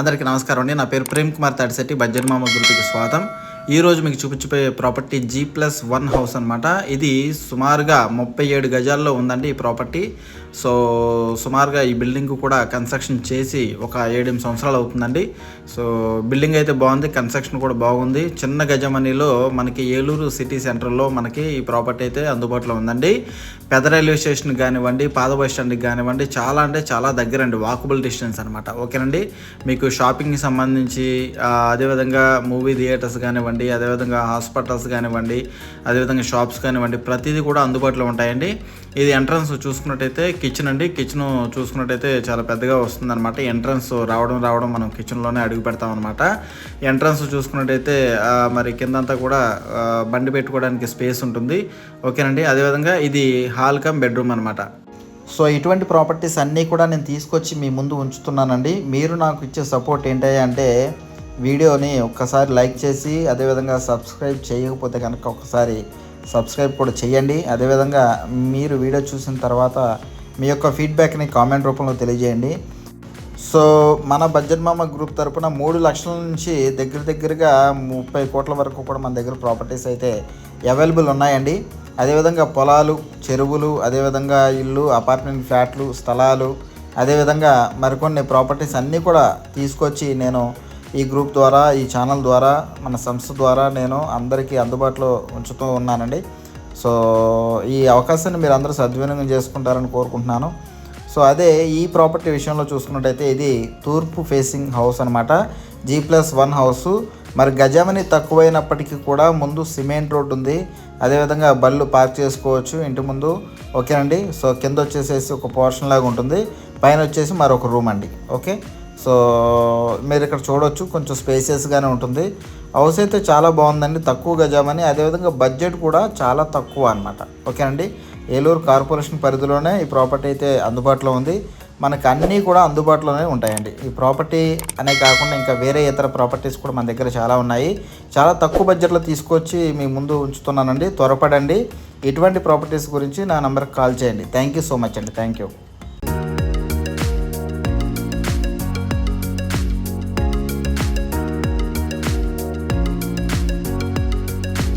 అందరికీ నమస్కారం అండి. నా పేరు ప్రేమ్ కుమార్ తాడిశెట్టి బజ్జర్ మామ గ్రూప్కి స్వాగతం. ఈ రోజు మీకు చూపించిపోయే property G plus one house అనమాట ఇది సుమారుగా ముప్పై ఏడు గజాల్లో ఉందండి ఈ ప్రాపర్టీ. సో సుమారుగా ఈ బిల్డింగ్ కూడా కన్స్ట్రక్షన్ చేసి ఒక ఏడెనిమిది సంవత్సరాలు అవుతుందండి. సో బిల్డింగ్ అయితే బాగుంది కన్స్ట్రక్షన్ కూడా బాగుంది. చిన్న గజమనిలో మనకి ఏలూరు సిటీ సెంటర్లో మనకి ఈ ప్రాపర్టీ అయితే అందుబాటులో ఉందండి. పెద్ద రైల్వే స్టేషన్ కానివ్వండి పాద బస్ స్టాండ్కి కానివ్వండి చాలా అంటే చాలా దగ్గర అండి వాకబుల్ డిస్టెన్స్ అనమాట ఓకేనండి? మీకు షాపింగ్కి సంబంధించి అదేవిధంగా మూవీ థియేటర్స్ కానివ్వండి అదేవిధంగా హాస్పిటల్స్ కానివ్వండి అదేవిధంగా షాప్స్ కానివ్వండి ప్రతిదీ కూడా అందుబాటులో ఉంటాయండి. ఇది ఎంట్రన్స్ చూసుకున్నట్టయితే కిచెన్ అండి. కిచెన్ చూసుకున్నట్టయితే చాలా పెద్దగా వస్తుంది అనమాట ఎంట్రన్స్ రావడం రావడం మనం కిచెన్లోనే అడుగు పెడతాం అనమాట ఎంట్రన్స్ చూసుకున్నట్టయితే మరి కిందంతా కూడా బండి పెట్టుకోవడానికి స్పేస్ ఉంటుంది. ఓకేనండి? అదేవిధంగా ఇది హాల్ కమ్ బెడ్రూమ్ అనమాట సో ఇటువంటి ప్రాపర్టీస్ అన్నీ కూడా నేను తీసుకొచ్చి మీ ముందు ఉంచుతున్నానండి. మీరు నాకు ఇచ్చే సపోర్ట్ ఏంటి అంటే వీడియోని ఒక్కసారి లైక్ చేసి అదేవిధంగా సబ్స్క్రైబ్ చేయకపోతే కనుక ఒకసారి సబ్స్క్రైబ్ కూడా చేయండి. అదేవిధంగా మీరు వీడియో చూసిన తర్వాత మీ యొక్క ఫీడ్బ్యాక్ని కామెంట్ రూపంలో తెలియజేయండి. సో మన బడ్జెట్ మామ గ్రూప్ తరపున మూడు లక్షల నుంచి దగ్గర దగ్గరగా ముప్పై కోట్ల వరకు కూడా మన దగ్గర ప్రాపర్టీస్ అయితే అవైలబుల్ ఉన్నాయండి. అదేవిధంగా పొలాలు చెరువులు అదేవిధంగా ఇల్లు అపార్ట్మెంట్ ఫ్లాట్లు స్థలాలు అదేవిధంగా మరికొన్ని ప్రాపర్టీస్ అన్నీ కూడా తీసుకొచ్చి నేను ఈ గ్రూప్ ద్వారా ఈ ఛానల్ ద్వారా మన సంస్థ ద్వారా నేను అందరికీ అందుబాటులో ఉంచుతూ ఉన్నానండి. సో ఈ అవకాశాన్ని మీరు అందరూ సద్వినియోగం చేసుకుంటారని కోరుకుంటున్నాను. సో అదే ఈ ప్రాపర్టీ విషయంలో చూసుకున్నట్టయితే ఇది తూర్పు ఫేసింగ్ హౌస్ అనమాట జీ ప్లస్ వన్ హౌస్. మరి గజమని తక్కువైనప్పటికీ కూడా ముందు సిమెంట్ రోడ్ ఉంది. అదేవిధంగా బళ్ళు పార్క్ చేసుకోవచ్చు ఇంటి ముందు. ఓకేనండి? సో కింద వచ్చేసేసి ఒక పోర్షన్ లాగా ఉంటుంది. పైన వచ్చేసి మరొక రూమ్ అండి. ఓకే? సో మీరు ఇక్కడ చూడొచ్చు కొంచెం స్పేసియస్గానే ఉంటుంది. హౌస్ అయితే చాలా బాగుందండి తక్కువ గజామని అదేవిధంగా బడ్జెట్ కూడా చాలా తక్కువ అనమాట ఓకేనండి ఏలూరు కార్పొరేషన్ పరిధిలోనే ఈ ప్రాపర్టీ అయితే అందుబాటులో ఉంది. మనకు అన్నీ కూడా అందుబాటులోనే ఉంటాయండి. ఈ ప్రాపర్టీ అనే కాకుండా ఇంకా వేరే ఇతర ప్రాపర్టీస్ కూడా మన దగ్గర చాలా ఉన్నాయి. చాలా తక్కువ బడ్జెట్లో తీసుకొచ్చి మీ ముందు ఉంచుతున్నానండి. త్వరపడండి. ఇటువంటి ప్రాపర్టీస్ గురించి నా నెంబర్కి కాల్ చేయండి. థ్యాంక్ యూ సో మచ్ అండి. Thank you